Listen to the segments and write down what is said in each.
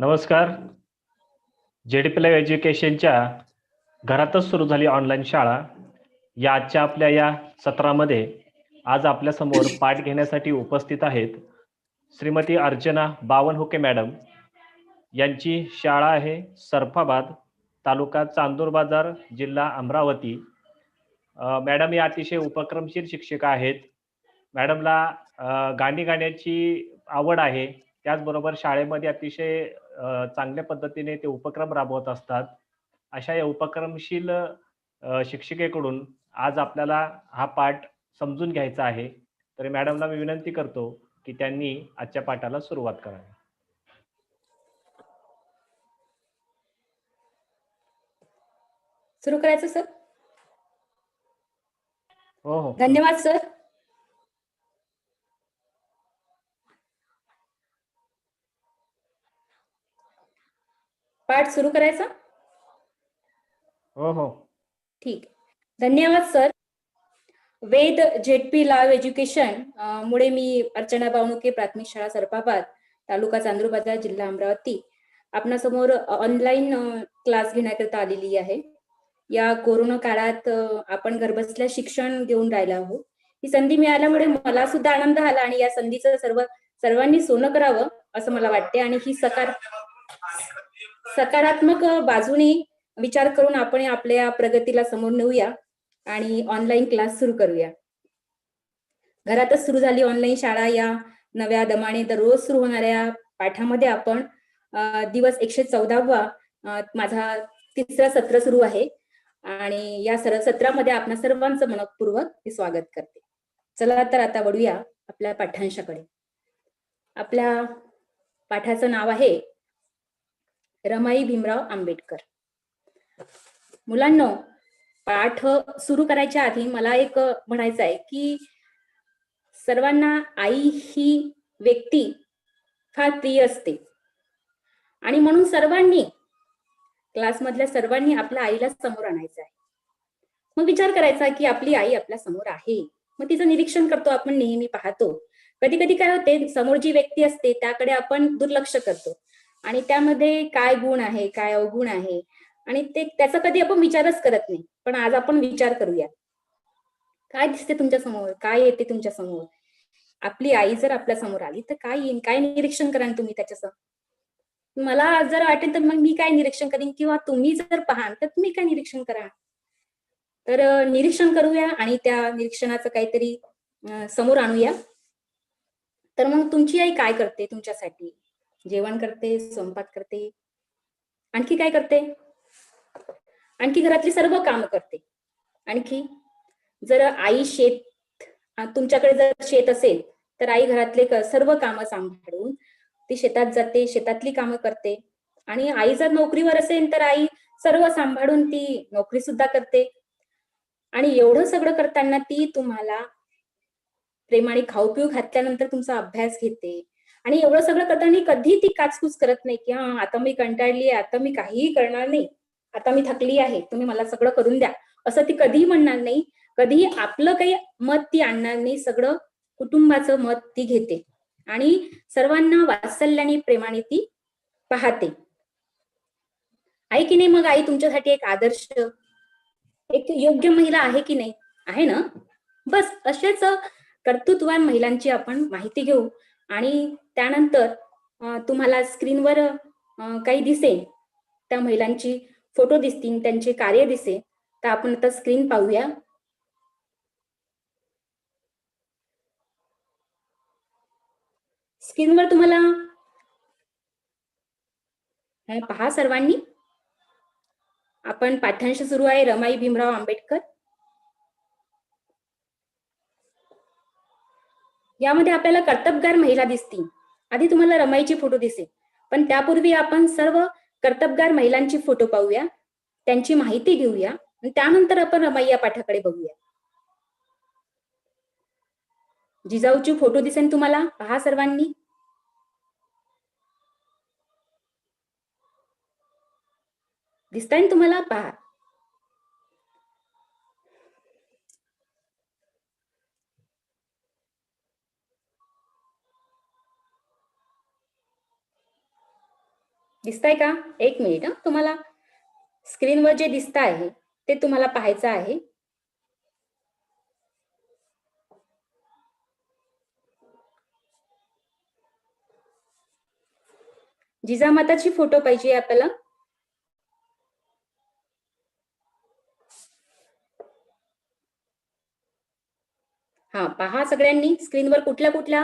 नमस्कार. JDP live एज्युकेशनच्या घरातच सुरू झाली ऑनलाईन शाळा. या आजच्या आपल्या या सत्रामध्ये आज आपल्यासमोर पाठ घेण्यासाठी उपस्थित आहेत श्रीमती अर्चना बावनहुके मॅडम. यांची शाळा आहे सरफाबाद तालुका चांदूर बाजार जिल्हा अमरावती. मॅडम या अतिशय उपक्रमशील शिक्षिका आहेत. मॅडमला गाणी गाण्याची आवड आहे. त्याचबरोबर शाळेमध्ये अतिशय चांगल्या पद्धतीने ते उपक्रम राबवत असतात. अशा या उपक्रमशील शिक्षिकेकडून आज आपल्याला हा पाठ समजून घ्यायचा आहे. तर मॅडमला मी विनंती करतो की त्यांनी आजच्या पाठाला सुरुवात करावी. सुरू करायचं सर? हो हो. धन्यवाद सर. पाठ सुरू करायचा? हो हो. ठीक. धन्यवाद सर. वेद जेडपी लाव एज्युकेशन मुळे मी अर्चना बावणुके प्राथमिक शाळा सरपाबाद तालुका चांदूर बाजार जिल्हा अमरावती. आपणासमोर ऑनलाईन क्लास घेण्याकरिता आलेली आहे. या कोरोना काळात आपण घरबसल्या शिक्षण घेऊन राहिलो आहोत. ही संधी मिळाल्यामुळे मला सुद्धा आनंद झाला आणि या संधीचं सर्व सर्वांनी सोनं करावं असं मला वाटते. आणि ही सकार सकारात्मक बाजूने विचार करून आपण आपल्या प्रगतीला समोर नेऊया आणि ऑनलाईन क्लास सुरू करूया. घरातच सुरू झाली ऑनलाईन शाळा. या नव्या दमाने दररोज सुरू होणाऱ्या पाठामध्ये आपण दिवस एकशे चौदावा माझा तिसरा सत्र सुरू आहे. आणि या सर्व सत्रामध्ये आपण सर्वांचं मनपूर्वक मी स्वागत करते. चला तर आता वळूया आपल्या पाठांशाकडे. आपल्या पाठाचं नाव आहे रमाई भीमराव आंबेडकर. मुलांनो पाठ सुरू करायच्या आधी मला एक म्हणायचं आहे की सर्वांना आई ही व्यक्ती फार प्रिय असते. आणि म्हणून सर्वांनी क्लासमधल्या सर्वांनी आपल्या आईला समोर आणायचं आहे. मग विचार करायचा की आपली आई आपल्यासमोर आहे. मग तिचं निरीक्षण करतो आपण नेहमी पाहतो. कधी कधी काय होते समोर जी व्यक्ती असते त्याकडे आपण दुर्लक्ष करतो. आणि त्यामध्ये काय गुण आहे काय अवगुण आहे? आणि ते त्याचा कधी आपण विचारच करत नाही पण आज आपण विचार करूया. काय दिसते तुमच्यासमोर? काय येते तुमच्यासमोर? आपली आई जर आपल्यासमोर आली तर काय येईन काय निरीक्षण कराल तुम्ही त्याच्यासमोर? मला जर वाटेल तर मग मी काय निरीक्षण करीन? किंवा तुम्ही जर पाहाल तर तुम्ही काय निरीक्षण करा तर निरीक्षण करूया आणि त्या निरीक्षणाचं काहीतरी समोर आणूया. तर मग तुमची आई काय करते तुमच्यासाठी? जेवण करते स्वयंपाक करते. आणखी काय करते? आणखी घरातली सर्व काम करते. आणखी जर आई शेत तुमच्याकडे जर शेत असेल तर आई घरातले सर्व कामं सांभाळून ती शेतात जाते शेतातली कामं करते. आणि आई जर नोकरीवर असेल तर आई सर्व सांभाळून ती नोकरी सुद्धा करते. आणि एवढं सगळं करताना ती तुम्हाला प्रेमाने खाऊ पिऊ घातल्यानंतर तुमचा अभ्यास घेते. आणि एवढं सगळं करताना कधी ती काचकूच करत नाही की हा आता मी कंटाळली आहे आता मी काहीही करणार नाही. आता मी थकली आहे तुम्ही मला सगळं करून द्या. असं ती कधीही म्हणणार नाही. कधीही आपलं काही मत ती आणणार नाही. सगळं कुटुंबाचं मत ती घेते. आणि सर्वांना वात्सल्याने प्रेमाने ती पाहते. आहे की नाही मग आई तुमच्यासाठी एक आदर्श? एक योग्य महिला आहे की नाही? आहे ना? बस असेच कर्तृत्वान महिलांची आपण माहिती घेऊ. आणि त्यानंतर तुम्हाला स्क्रीनवर काही दिसेल. त्या महिलांची फोटो दिसतील त्यांचे कार्य दिसेल. तर आपण आता स्क्रीन पाहूया. स्क्रीनवर तुम्हाला पहा सर्वांनी. आपण पाठ्यांश सुरू आहे रमाई भीमराव आंबेडकर. यामध्ये आपल्याला कर्तबगार महिला दिसतील. आधी तुम्हाला रमाईची फोटो दिसेल. पण त्यापूर्वी आपण सर्व कर्तबगार महिलांची फोटो पाहूया. त्यांची माहिती घेऊया. आणि त्यानंतर आपण रमाई या पाठाकडे बघूया. जिजाऊची फोटो दिसेल तुम्हाला. पहा सर्वांनी. दिसताय ना तुम्हाला? पहा. दिसताय का? एक मिनिट हा. तुम्हाला स्क्रीनवर जे दिसत आहे ते तुम्हाला पाहायचं आहे. जिजामाताची फोटो पाहिजे आपल्याला. हा पहा सगळ्यांनी. स्क्रीनवर कुठल्या कुठल्या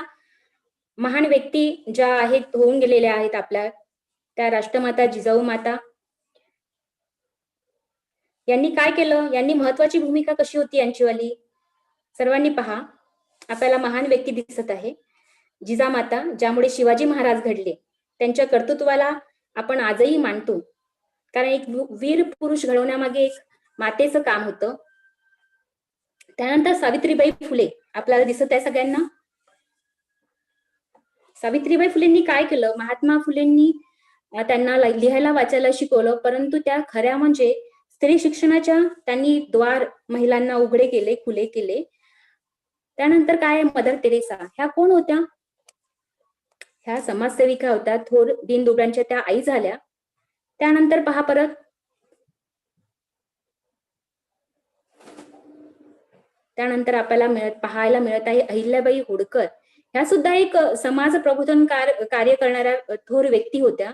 महान व्यक्ती ज्या आहेत होऊन गेलेल्या आहेत आपल्या. त्या राष्ट्रमाता जिजाऊ माता. यांनी काय केलं? यांनी महत्वाची भूमिका कशी होती यांचीवाली? सर्वांनी पहा. आपल्याला महान व्यक्ती दिसत आहे. जिजामाता ज्यामुळे शिवाजी महाराज घडले. त्यांच्या कर्तृत्वाला आपण आजही मानतो. कारण एक वीर पुरुष घडवण्यामागे एक मातेचं काम होतं. त्यानंतर सावित्रीबाई फुले आपल्याला दिसत आहे सगळ्यांना. सावित्रीबाई फुलेंनी काय केलं? महात्मा फुलेंनी त्यांना लिहायला वाचायला शिकवलं. परंतु त्या खऱ्या म्हणजे स्त्री शिक्षणाच्या त्यांनी द्वार महिलांना उघडे केले खुले केले. त्यानंतर काय मदर तेरेसा ह्या कोण होत्या? ह्या समाजसेविका होत्या. थोर दीनदुबळ्यांच्या त्या आई झाल्या. त्यानंतर पहा परत. त्यानंतर आपल्याला मिळत पाहायला मिळत आहे अहिल्याबाई होडकर. ह्या सुद्धा एक समाज प्रबोधन कार्य करणाऱ्या थोर व्यक्ती होत्या.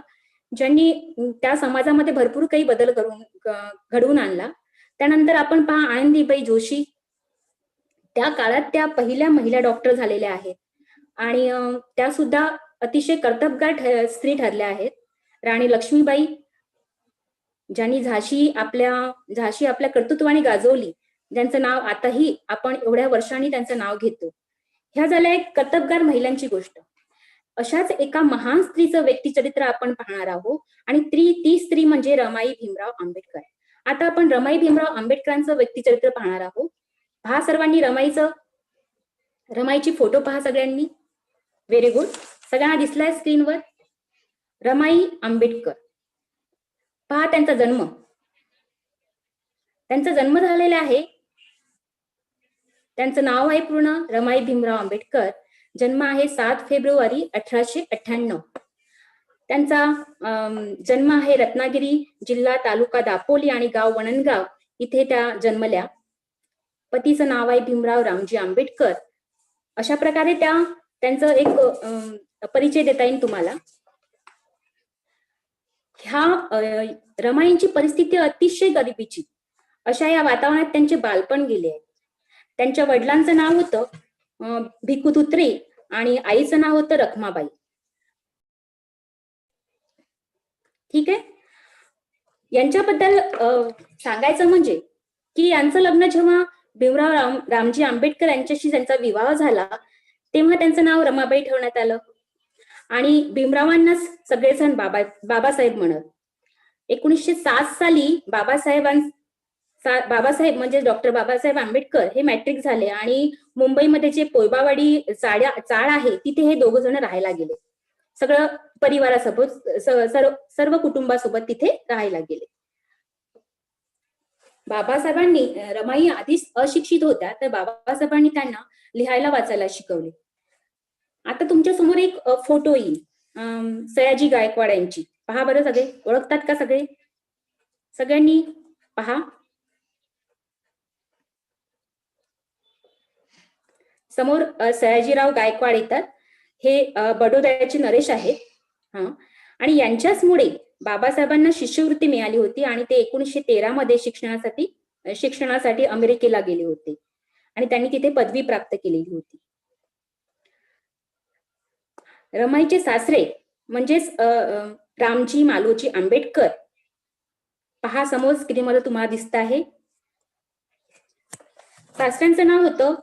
ज्यांनी त्या समाजामध्ये भरपूर काही बदल करून घडवून आणला. त्यानंतर आपण पहा आनंदीबाई जोशी. त्या काळात त्या पहिल्या महिला डॉक्टर झालेल्या आहेत. आणि त्या सुद्धा अतिशय कर्तबगार स्त्री ठरल्या आहेत. राणी लक्ष्मीबाई ज्यांनी झाशी आपल्या झाशी आपल्या कर्तृत्वाने गाजवली ज्यांचं नाव आताही आपण एवढ्या वर्षांनी त्यांचं नाव घेतो. ह्या झाल्या एक कर्तबगार महिलांची गोष्ट. अशाच एका महान स्त्रीचं व्यक्तिचरित्र आपण पाहणार आहोत. आणि ती ती स्त्री म्हणजे रमाई भीमराव आंबेडकर. आता आपण रमाई भीमराव आंबेडकरांचं व्यक्तिचरित्र पाहणार आहोत. पहा सर्वांनी रमाईचं रमाईची फोटो पहा सगळ्यांनी. व्हेरी गुड सगळ्यांना दिसलाय स्क्रीनवर? रमाई आंबेडकर. पहा त्यांचा जन्म. त्यांचा जन्म झालेला आहे. त्यांचं नाव आहे पूर्ण रमाई भीमराव आंबेडकर. जन्म आहे सात फेब्रुवारी अठराशे अठ्ठ्याण्णव. त्यांचा जन्म आहे रत्नागिरी जिल्हा तालुका दापोली आणि गाव वणनगाव इथे त्या जन्मल्या. पतीचं नाव आहे भीमराव रामजी आंबेडकर. अशा प्रकारे त्या त्यांचं एक परिचय देता येईल तुम्हाला. ह्या रमाईंची परिस्थिती अतिशय गरिबीची. अशा या वातावरणात त्यांचे बालपण गेले आहे. त्यांच्या वडिलांचं नाव होतं भिकू धुत्रे आणि आईचं नाव होतं रखमाबाई. ठीक आहे? यांच्याबद्दल सांगायचं म्हणजे की यांचं लग्न जेव्हा भीमराव राम रामजी आंबेडकर यांच्याशी त्यांचा विवाह झाला तेव्हा त्यांचं नाव रमाबाई ठेवण्यात आलं. आणि भीमरावांनाच सगळेजण बाबा बाबासाहेब म्हणत. एकोणीसशे सात साली बाबासाहेबां बाबासाहेब म्हणजे डॉक्टर बाबासाहेब आंबेडकर हे मॅट्रिक झाले आणि मुंबईमध्ये जे पोयबावाडी चाळ्या चाळ आहे तिथे हे दोघ जण राहायला गेले. सगळं परिवारासोबत सर्व सर्व कुटुंबासोबत तिथे राहायला गेले. बाबासाहेबांनी रमाई आधीच अशिक्षित होत्या तर बाबासाहेबांनी त्यांना लिहायला वाचायला शिकवले. आता तुमच्यासमोर एक फोटो येईल. अं, सयाजी गायकवाड यांची. पहा बरं सगळे. ओळखतात का सगळे? सगळ्यांनी? पहा. समोर सयाजीराव गायकवाड येतात. हे अ, बडोद्याचे नरेश आहेत. हा. आणि यांच्याचमुळे बाबासाहेबांना शिष्यवृत्ती मिळाली होती आणि ते एकोणीसशे तेरा मध्ये शिक्षणासाठी शिक्षणासाठी अमेरिकेला गेले होते. आणि त्यांनी तिथे पदवी प्राप्त केलेली होती. रमाईचे सासरे म्हणजेच रामजी मालोजी आंबेडकर पहा समोर स्क्रीनमध्ये तुम्हाला दिसत आहे. सासऱ्यांचं नाव होतं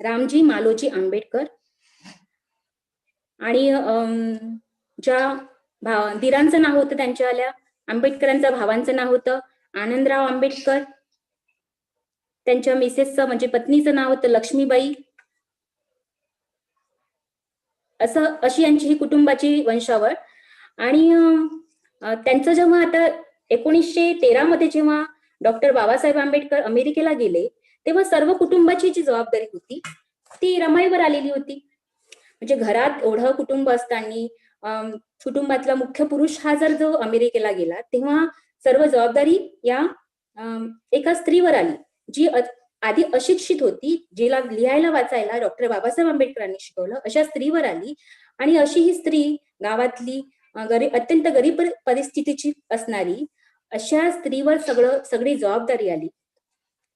रामजी मालोजी आंबेडकर. आणि ज्या भा दिरांचं नाव होतं त्यांच्या आल्या आंबेडकरांच्या भावांचं नाव होतं आनंदराव आंबेडकर. त्यांच्या मिसेसचं म्हणजे पत्नीचं नाव होतं लक्ष्मीबाई. असं अशी यांची ही कुटुंबाची वंशावळ. आणि त्यांचं जेव्हा आता एकोणीसशे तेरा मध्ये जेव्हा डॉक्टर बाबासाहेब आंबेडकर अमेरिकेला गेले तेव्हा सर्व कुटुंबाची जी जबाबदारी होती ती रमाईवर आलेली होती. म्हणजे घरात एवढं कुटुंब असताना कुटुंबातला मुख्य पुरुष हा जर जो अमेरिकेला गेला तेव्हा सर्व जबाबदारी या एका स्त्रीवर आली. जी आधी अशिक्षित होती जिला लिहायला वाचायला डॉक्टर बाबासाहेब आंबेडकरांनी शिकवलं अशा स्त्रीवर आली. आणि अशी ही स्त्री गावातली गरीब अत्यंत गरीब परिस्थितीची असणारी अशा स्त्रीवर सगळं सगळी जबाबदारी आली.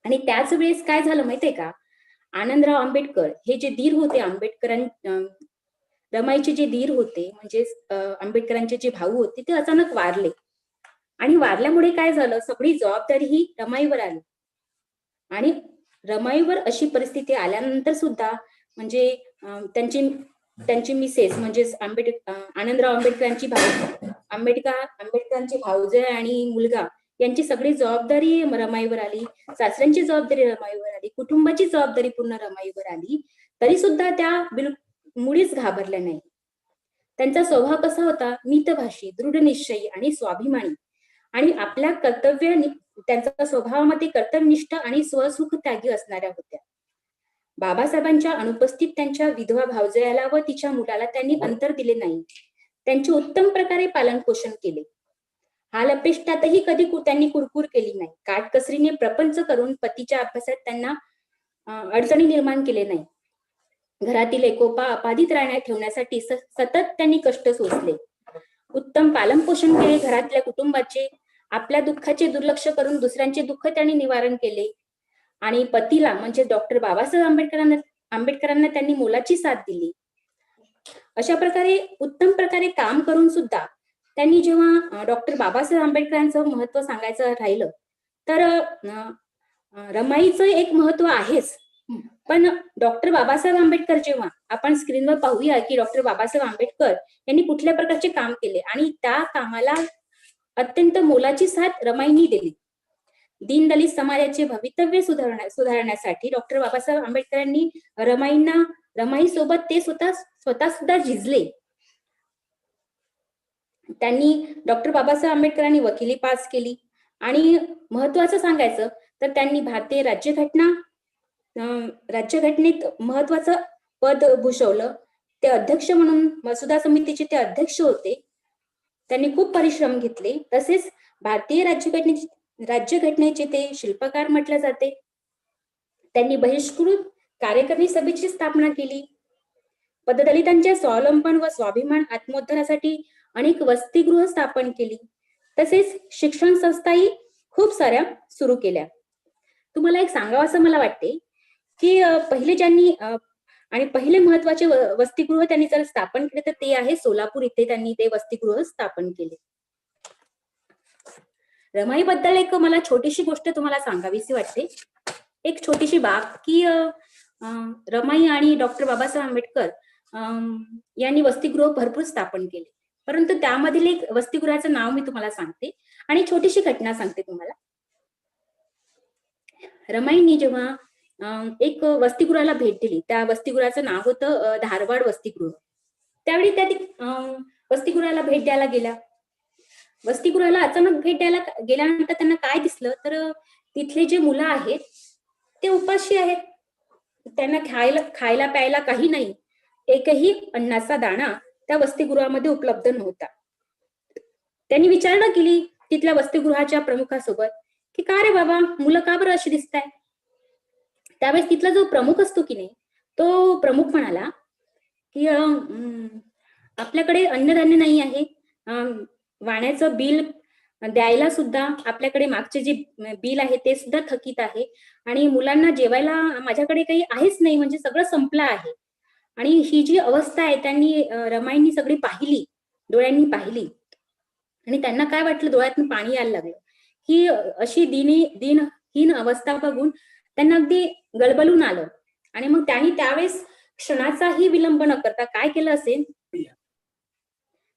आणि त्याच वेळेस काय झालं माहितीये का? आनंदराव आंबेडकर हे जे धीर होते आंबेडकरां रमाईचे जे धीर होते म्हणजे आंबेडकरांचे जे भाऊ होते ते अचानक वारले. आणि वारल्यामुळे काय झालं? सगळी जबाबदारी ही रमाईवर आली. आणि रमाईवर अशी परिस्थिती आल्यानंतर सुद्धा म्हणजे त्यांची त्यांची मिसेस म्हणजेच आंबेड आनंदराव आंबेडकरांची भाऊ आंबेडकर आंबेडकरांचे भाऊजे आणि मुलगा यांची सगळी जबाबदारी रमाईवर आली. सासऱ्यांची जबाबदारी रमाईवर आली. कुटुंबाची जबाबदारी पूर्ण रमाईवर आली. तरी सुद्धा त्या बिल मुळीच घाबरल्या नाही त्यांचा स्वभाव कसा होता? मितभाषी दृढ निश्चयी आणि स्वाभिमानी. आणि आपल्या कर्तव्य त्यांचा स्वभावामध्ये कर्तव्यनिष्ठ आणि स्वसुख त्यागी असणाऱ्या होत्या. बाबासाहेबांच्या अनुपस्थित त्यांच्या विधवा भावजयाला व तिच्या मुलाला त्यांनी अंतर दिले नाही. त्यांचे उत्तम प्रकारे पालन पोषण केले. हाल अपेष्टातही कधी त्यांनी कुरकुर केली नाही. काटकसरीने प्रपंच करून पतीच्या अभ्यासात त्यांना अडचणी निर्माण केले नाही. घरातील एकोपा अपाधित राहण्यात ठेवण्यासाठी सतत त्यांनी कष्ट सोसले. उत्तम पालनपोषण केले घरातल्या कुटुंबाचे आपल्या दुःखाचे दुर्लक्ष करून दुसऱ्यांचे दुःख त्यांनी निवारण केले. आणि पतीला म्हणजे डॉक्टर बाबासाहेब आंबेडकरांना आंबेडकरांना त्यांनी मोलाची साथ दिली. अशा प्रकारे उत्तम प्रकारे काम करून सुद्धा त्यांनी जेव्हा डॉक्टर बाबासाहेब आंबेडकरांचं महत्त्व सांगायचं राहिलं तर रमाईचं एक महत्त्व आहेच. पण डॉक्टर बाबासाहेब आंबेडकर जेव्हा आपण स्क्रीनवर पाहूया की डॉक्टर बाबासाहेब आंबेडकर यांनी कुठल्या प्रकारचे काम केले आणि त्या कामाला अत्यंत मोलाची साथ रमाईनी दिली. दीनदलित समाजाचे भवितव्य सुधारण्या सुधारण्यासाठी डॉक्टर बाबासाहेब आंबेडकरांनी रमाईंना रमाई सोबत ते स्वतः स्वतः सुद्धा झिजले. त्यांनी डॉक्टर बाबासाहेब आंबेडकरांनी वकिली पास केली. आणि महत्वाचं सांगायचं तर त्यांनी भारतीय राज्यघटना राज्यघटनेत महत्वाचं पद भूषवलं. ते अध्यक्ष म्हणून मसुदा समितीचे ते अध्यक्ष होते. त्यांनी खूप परिश्रम घेतले. तसेच भारतीय राज्यघटनेचे राज्यघटनेचे ते शिल्पकार म्हटले जाते. त्यांनी बहिष्कृत कार्यकारिणी सभेची स्थापना केली. पददलितांच्या स्वावलंबन व स्वाभिमान आत्मोद्धारासाठी अनेक वसतिगृह स्थापन केली. तसेच शिक्षण संस्थाही खूप साऱ्या सुरू केल्या. तुम्हाला एक सांगावं असं मला वाटते की पहिले ज्यांनी आणि पहिले महत्त्वाचे वसतिगृह त्यांनी जर स्थापन केले तर ते आहे सोलापूर. इथे त्यांनी ते वसतिगृह स्थापन केले. रमाईबद्दल एक मला छोटीशी गोष्ट तुम्हाला सांगावीशी वाटते. एक छोटीशी बाब की रमाई आणि डॉक्टर बाबासाहेब आंबेडकर यांनी वसतिगृह भरपूर स्थापन केले. परंतु त्यामधील एक वसतिगृहाचं नाव मी तुम्हाला सांगते आणि छोटीशी घटना सांगते तुम्हाला. रमाईंनी जेव्हा एक वसतिगृहाला भेट दिली त्या वसतिगृहाचं नाव होतं धारवाड वसतिगृह. त्यावेळी त्या वसतिगृहाला भेट द्यायला गेल्या. वसतिगृहाला अचानक भेट द्यायला गेल्यानंतर त्यांना काय दिसलं? तर तिथले जे मुलं आहेत ते उपाशी आहेत. त्यांना खायला खायला प्यायला काही नाही. एकही अन्नाचा दाणा त्या वसतिगृहामध्ये उपलब्ध नव्हता. त्यांनी विचारणा केली तिथल्या वसतिगृहाच्या प्रमुखासोबत की का रे बाबा मुलं का बरं अशी दिसताय? त्यावेळेस तिथला जो प्रमुख असतो की नाही तो प्रमुख म्हणाला की आपल्याकडे अन्नधान्य नाही आहे. वाण्याचं बिल द्यायला सुद्धा आपल्याकडे मागचे जे बिल आहे ते सुद्धा थकीत आहे आणि मुलांना जेवायला माझ्याकडे काही आहेच नाही म्हणजे सगळं संपलं आहे. आणि ही जी अवस्था आहे त्यांनी रमाईंनी सगळी पाहिली डोळ्यांनी पाहिली. आणि त्यांना काय वाटलं? डोळ्यातून पाणी यायला लागलं. ही अशी दिनी दिनहीन अवस्था बघून त्यांना अगदी गलबलून आलं. आणि मग त्यांनी त्यावेळेस क्षणाचाही विलंब न करता काय केलं असेल?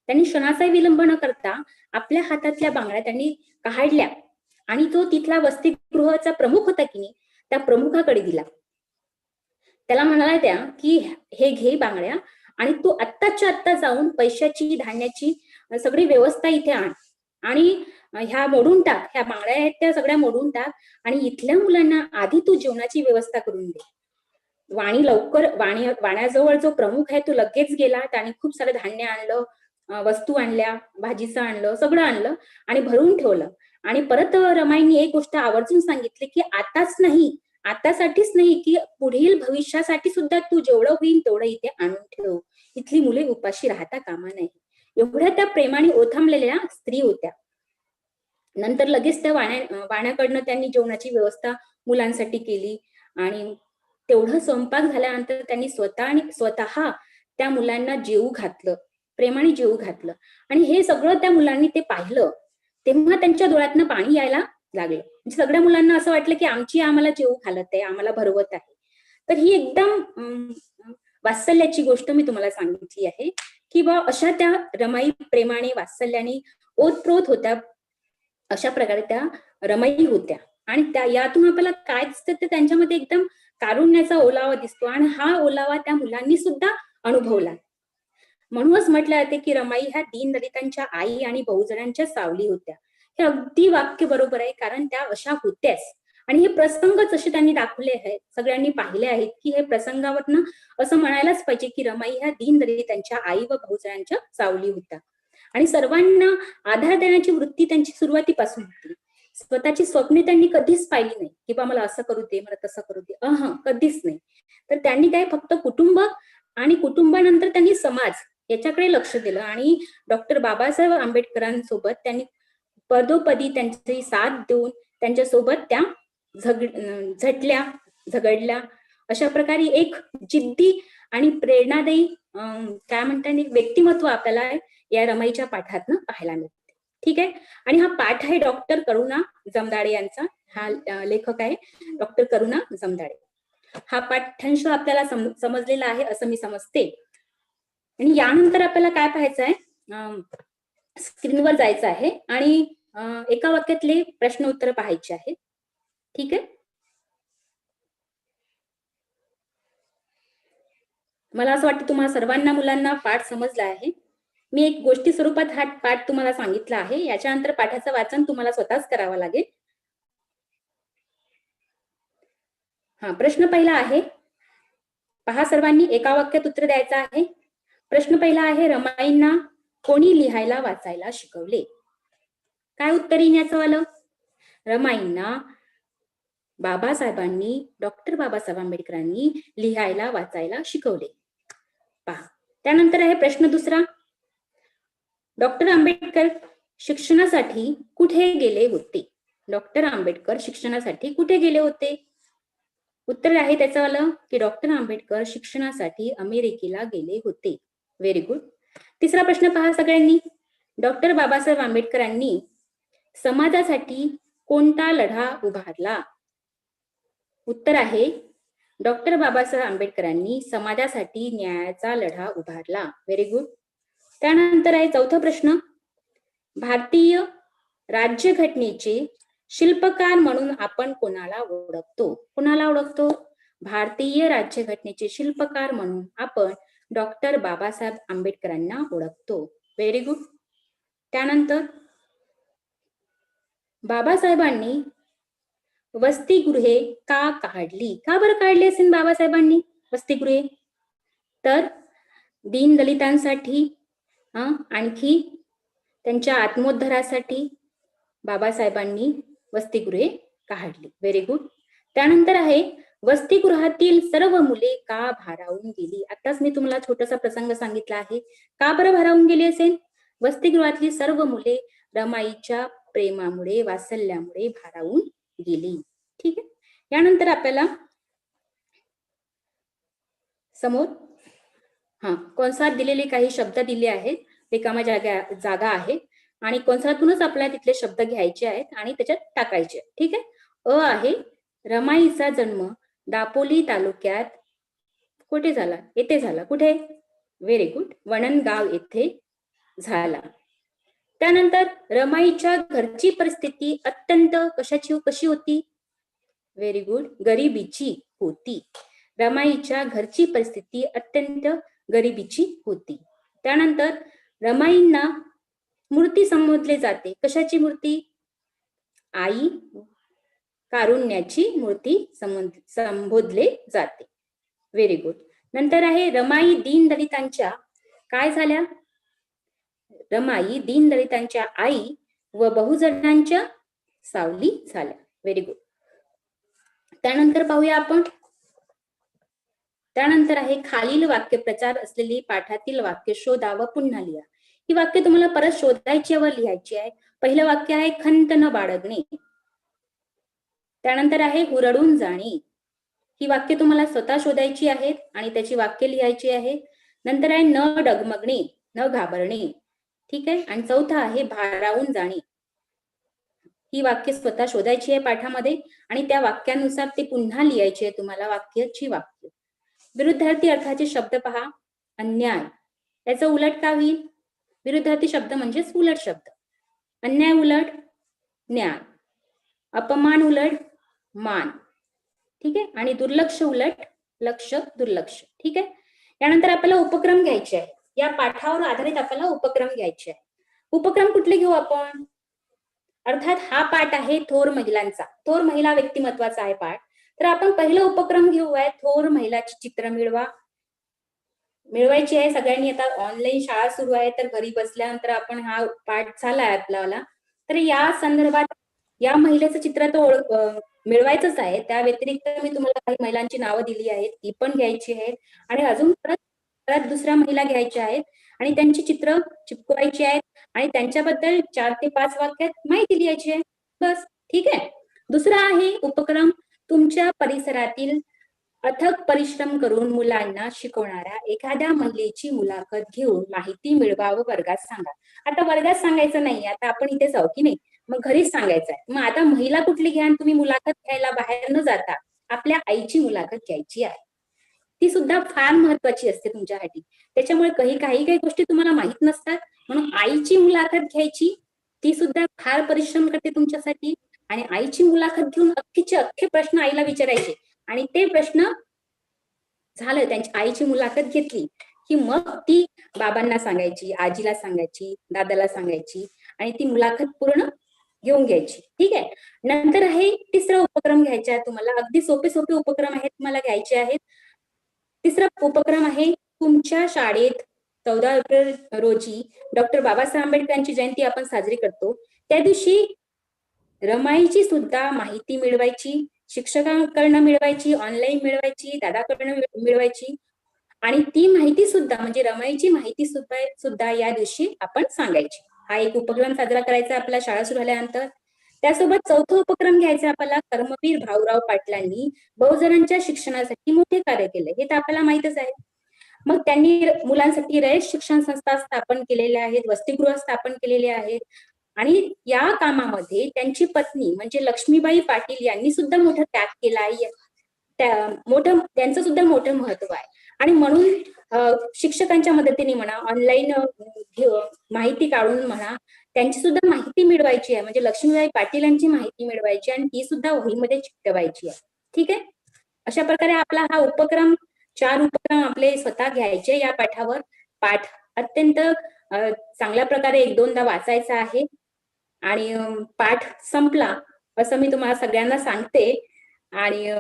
त्यांनी क्षणाचाही विलंब न करता आपल्या हातातल्या बांगड्या त्यांनी काढल्या. आणि तो तिथला वसतिगृहाचा प्रमुख होता की नाही त्या प्रमुखाकडे दिला. त्याला म्हणाला त्या की हे घे बांगड्या आणि तू आत्ताच्या आत्ता जाऊन पैशाची धान्याची सगळी व्यवस्था इथे आण. आणि ह्या मोडून टाक ह्या बांगड्या आहेत त्या सगळ्या मोडून टाक आणि इथल्या मुलांना आधी तू जेवणाची व्यवस्था करून दे. वाणी लवकर वाणी वाण्याजवळ जो प्रमुख आहे तो लगेच गेला. त्याने खूप सारं धान्य आणलं वस्तू आणल्या भाजीचं आणलं सगळं आणलं आणि भरून ठेवलं. आणि परत रमाईने एक गोष्ट आवर्जून सांगितली की आताच नाही आतासाठीच नाही की पुढील भविष्यासाठी सुद्धा तू जेवढं होईल तेवढं इथे आणून ठेव. इथली मुले उपाशी राहता कामा नाही एवढ्या त्या प्रेमाने ओथंबलेल्या स्त्री होत्या. नंतर लगेच त्या वाण्या वाण्याकडनं त्यांनी जेवणाची व्यवस्था मुलांसाठी केली आणि तेवढं स्वयंपाक झाल्यानंतर त्यांनी स्वतः आणि स्वतः त्या मुलांना जेवू घातलं. प्रेमाने जेवू घातलं. आणि हे सगळं त्या मुलांनी ते पाहिलं. तेव्हा त्यांच्या डोळ्यातनं पाणी यायला लागलं. सगळ्या मुलांना असं वाटलं की आमची आम्हाला जेवू घालत आहे आम्हाला भरवत आहे. तर ही एकदम वात्सल्याची गोष्ट मी तुम्हाला सांगितली आहे की बा अशा त्या रमाई प्रेमाने वात्सल्याने ओतप्रोत होत्या अशा प्रकारे त्या रमाई होत्या. आणि त्या यातून आपल्याला काय दिसतं ते त्यांच्यामध्ये एकदम कारुण्याचा ओलावा दिसतो आणि हा ओलावा त्या मुलांनी सुद्धा अनुभवला. म्हणूनच म्हटलं जाते की रमाई ह्या दीनदलितांच्या आई आणि बहुजनांच्या सावली होत्या. हे अगदी वाक्य बरोबर आहे कारण त्या अशा होत्याच. आणि हे प्रसंग जसे त्यांनी दाखवले आहेत सगळ्यांनी पाहिले आहेत की हे प्रसंगावरनं असं म्हणायलाच पाहिजे की रमाई ह्या दीनदलितांच्या आई व बहुजनांच्या चावली होत्या. आणि सर्वांना आधार देण्याची वृत्ती त्यांची सुरुवातीपासून होती. स्वतःची स्वप्ने त्यांनी कधीच पाहिली नाही की बा मला असं करू दे मला तसं करू दे. अह कधीच नाही. तर त्यांनी काय फक्त कुटुंब आणि कुटुंबानंतर त्यांनी समाज याच्याकडे लक्ष दिलं. आणि डॉक्टर बाबासाहेब आंबेडकरांसोबत त्यांनी पदोपदी त्यांची साथ देऊन त्यांच्यासोबत त्या झग झटल्या झगडल्या. अशा प्रकारे एक जिद्दी आणि प्रेरणादायी अं, काय म्हणतात एक व्यक्तिमत्व आपल्याला या रमाईच्या पाठातनं पाहायला मिळते. ठीक आहे? आणि हा पाठ आहे डॉक्टर करुणा जमदाडे यांचा. हा लेखक आहे डॉक्टर करुणा जमदाडे. हा पाठ्यांश आपल्याला सम- समजलेला आहे असं मी समजते. आणि यानंतर आपल्याला काय पाहायचं आहे स्क्रीनवर जायचं आहे आणि एका वाक्यातले प्रश्न उत्तर पाहायचे आहेत. ठीक आहे? मला असं वाटतं तुम्हाला सर्वांना मुलांना पाठ समजला आहे. मी एक गोष्टी स्वरूपात हा पाठ तुम्हाला सांगितला आहे. याच्यानंतर पाठाचं वाचन तुम्हाला स्वतःच करावं लागेल. हा प्रश्न पहिला आहे. पहा सर्वांनी एका वाक्यात उत्तर द्यायचं आहे. प्रश्न पहिला आहे रमाईंना कोणी लिहायला वाचायला शिकवले? काय उत्तर येण्याचं आलं? रमाईंना बाबासाहेबांनी डॉक्टर बाबासाहेब आंबेडकरांनी लिहायला वाचायला शिकवले. पहा त्यानंतर आहे प्रश्न दुसरा. डॉक्टर आंबेडकर शिक्षणासाठी कुठे गेले होते? डॉक्टर आंबेडकर शिक्षणासाठी कुठे गेले होते? उत्तर आहे त्याचं आलं की डॉक्टर आंबेडकर शिक्षणासाठी अमेरिकेला गेले होते. व्हेरी गुड तिसरा प्रश्न पहा सगळ्यांनी. डॉक्टर बाबासाहेब आंबेडकरांनी समाजासाठी कोणता लढा उभारला? उत्तर आहे डॉक्टर बाबासाहेब आंबेडकरांनी समाजासाठी न्यायाचा लढा उभारला. व्हेरी गुड त्यानंतर आहे चौथा प्रश्न. भारतीय राज्यघटनेचे शिल्पकार म्हणून आपण कोणाला ओळखतो? कोणाला ओळखतो? भारतीय राज्यघटनेचे शिल्पकार म्हणून आपण डॉक्टर बाबासाहेब आंबेडकरांना ओळखतो. व्हेरी गुड त्यानंतर बाबासाहेबांनी वसतिगृहे का काढली? का बरं काढली असेल बाबासाहेबांनी वसतिगृहे? तर दीनदलितांसाठी आणखी त्यांच्या आत्मोद्धारासाठी बाबासाहेबांनी वसतिगृहे काढली. व्हेरी गुड त्यानंतर आहे वसतिगृहातील सर्व मुले का भारावून गेली? आताच मी तुम्हाला छोटासा प्रसंग सांगितला आहे. का बरं भारावून गेली असेल? वसतिगृहातली सर्व मुले रमाईच्या प्रेमामुळे वासल्यामुळे भारावून गेली. ठीक आहे? यानंतर आपल्याला समोर हा कंसात दिलेले काही शब्द दिले आहेत. रिकामा जागा जागा आहे. आणि कंसातूनच आपल्याला तिथले शब्द घ्यायचे आहेत आणि त्याच्यात टाकायचे ठीक आहे? अ आहे रमाईचा जन्म दापोली तालुक्यात कुठे झाला? येथे झाला. कुठे? Very good. वणनगाव येथे झाला. त्यानंतर रमाईच्या घरची परिस्थिती अत्यंत कशाची कशी होती? व्हेरी गुड गरिबीची होती. रमाईच्या घरची परिस्थिती अत्यंत गरिबीची होती. त्यानंतर रमाईंना मूर्ती संबोधले जाते. कशाची मूर्ती? आई कारुण्याची मूर्ती संबोधले जाते. व्हेरी गुड नंतर आहे रमाई दीन दलितांच्या काय झाल्या? रमाई दीनदलितांच्या आई व बहुजनांच्या सावली झाल्या. व्हेरी गुड त्यानंतर पाहूया आपण. त्यानंतर आहे खालील वाक्यप्रचार असलेली पाठातील वाक्य शोधा व पुन्हा लिहा. ही वाक्य तुम्हाला परत शोधायची व लिहायची आहे. पहिलं वाक्य आहे खंत न बाळगणे. त्यानंतर आहे हुरडून जाणे. ही वाक्य तुम्हाला स्वतः शोधायची आहेत आणि त्याची वाक्य लिहायची आहेत नंतर आहे न डगमगणे न घाबरणे. ठीक आहे? आणि चौथा आहे भारावून जाणे. ही वाक्य स्वतः शोधायची आहे पाठामध्ये आणि त्या वाक्यानुसार ते पुन्हा लिहायचे आहे तुम्हाला वाक्याची वाक्य. विरुद्धार्थी अर्थाचे शब्द पहा अन्याय. याचं उलट का होईल? विरुद्धार्थी शब्द म्हणजेच उलट शब्द. अन्याय उलट न्याय. अपमान उलट मान. ठीक आहे? आणि दुर्लक्ष उलट लक्ष दुर्लक्ष. ठीक आहे? यानंतर आपल्याला उपक्रम घ्यायचे आहे या पाठावर आधारित आपल्याला उपक्रम घ्यायचे आहे उपक्रम कुठले घेऊ आपण? अर्थात हा पाठ आहे थोर महिलांचा. थोर महिला व्यक्तिमत्वाचा आहे पाठ. तर आपण पहिला उपक्रम घेऊया थोर महिलाची चित्र मिळवा. मिळवायची आहे. सगळ्यांनी आता ऑनलाईन शाळा सुरू आहे. तर घरी बसल्यानंतर आपण हा पाठ झाला आहे आपल्याला. तर या संदर्भात या महिलेचं चित्र तो ओळख मिळवायचंच आहे. त्या व्यतिरिक्त मी तुम्हाला काही महिलांची नावं दिली आहेत. ती पण घ्यायची आहेत. आणि अजून परत परत दुसऱ्या महिला घ्यायच्या आहेत आणि त्यांची चित्र चिपकवायची आहेत आणि त्यांच्याबद्दल चार ते पाच वाक्यात माहिती लिहायची आहे. बस ठीक आहे? दुसरा आहे उपक्रम तुमच्या परिसरातील अथक परिश्रम करून मुलांना शिकवणाऱ्या एखाद्या महिलेची मुलाखत घेऊन माहिती मिळवा व वर्गात सांगा. आता वर्गात सांगायचं नाही आता आपण इथेच जाऊ की नाही? मग घरीच सांगायचं आहे मग आता महिला कुठली घ्या तुम्ही मुलाखत घ्यायला बाहेर न जाता आपल्या आईची मुलाखत घ्यायची आहे. ती सुद्धा फार महत्वाची असते तुमच्यासाठी त्याच्यामुळे काही काही काही गोष्टी तुम्हाला माहीत नसतात. म्हणून आईची मुलाखत घ्यायची ती सुद्धा फार परिश्रम करते तुमच्यासाठी. आणि आईची मुलाखत घेऊन अख्खीचे अख्खे प्रश्न आईला विचारायचे. आणि ते प्रश्न झालं त्यांची आईची मुलाखत घेतली की मग ती बाबांना सांगायची आजीला सांगायची दादाला सांगायची आणि ती मुलाखत पूर्ण घेऊन घ्यायची. ठीक आहे? नंतर आहे तिसरा उपक्रम घ्यायचा आहे तुम्हाला. अगदी सोपे सोपे उपक्रम आहेत तुम्हाला घ्यायचे आहेत. तिसरा उपक्रम आहे तुमच्या शाळेत चौदा एप्रिल रोजी डॉक्टर बाबासाहेब आंबेडकरांची जयंती आपण साजरी करतो. त्या दिवशी रमाईची सुद्धा माहिती मिळवायची शिक्षकांकडनं मिळवायची ऑनलाईन मिळवायची दादाकडनं मिळवायची. आणि ती माहिती सुद्धा म्हणजे रमाईची माहिती सुद्धा सुद्धा या दिवशी आपण सांगायची. हा एक उपक्रम साजरा करायचा आपल्या शाळा सुरू झाल्यानंतर. त्यासोबत चौथा उपक्रम घ्यायचा आपल्याला कर्मवीर भाऊराव पाटलांनी बहुजनांच्या शिक्षणासाठी मोठे कार्य केले. हे तर आपल्याला माहितच आहे. मग त्यांनी मुलांसाठी रयत शिक्षण संस्था स्थापन केलेल्या आहेत वसतिगृह स्थापन केलेले आहेत आणि या कामामध्ये त्यांची पत्नी म्हणजे लक्ष्मीबाई पाटील यांनी सुद्धा मोठा त्याग केला आहे. त्या मोठं त्यांचं सुद्धा मोठं महत्त्व आहे. आणि म्हणून शिक्षकांच्या मदतीने म्हणा ऑनलाईन माहिती काढून म्हणा त्यांची सुद्धा माहिती मिळवायची आहे. म्हणजे लक्ष्मीबाई पाटील यांची माहिती मिळवायची आणि ती सुद्धा वहीमध्ये चिकटवायची आहे. ठीक आहे? अशा प्रकारे आपला हा उपक्रम चार उपक्रम आपले स्वतः घ्यायचे या पाठावर. पाठ अत्यंत चांगल्या प्रकारे एक दोनदा वाचायचा आहे. आणि पाठ संपला असं मी तुम्हाला सगळ्यांना सांगते. आणि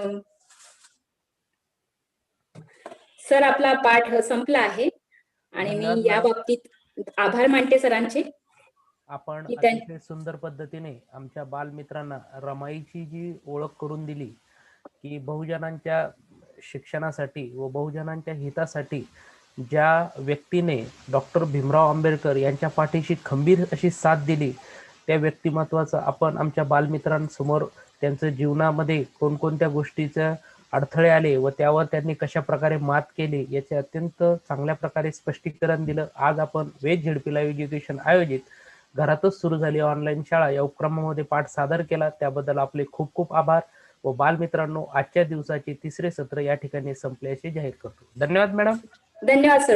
सर आपला पाठ संपला आहे. आणि मी या. बाबतीत आभार मानते सरांचे. आपण अतिशय सुंदर पद्धतीने आमच्या बालमित्रांना रमाईची जी ओळख करून दिली की बहुजनांच्या शिक्षणासाठी व बहुजनांच्या हितासाठी ज्या व्यक्तीने डॉक्टर भीमराव आंबेडकर यांच्या पाठीशी खंबीर अशी साथ दिली त्या व्यक्तिमत्वाचं आपण आमच्या बालमित्रांसमोर त्यांचं जीवनामध्ये कोणकोणत्या गोष्टीचं अडथळे आले व त्यावर त्यांनी कशा प्रकारे मात केली याचे अत्यंत चांगल्या प्रकारे स्पष्टीकरण दिलं. आज आपण वेज झेडपी लाईव्ह एज्युकेशन आयोजित घरातच सुरू झाली ऑनलाईन शाळा. या उपक्रमामध्ये पाठ सादर केला. त्याबद्दल आपले खूप खूप आभार व बालमित्रांनो आजच्या दिवसाचे तिसरे सत्र या ठिकाणी संपल्याचे जाहीर करतो. धन्यवाद मॅडम धन्यवाद सर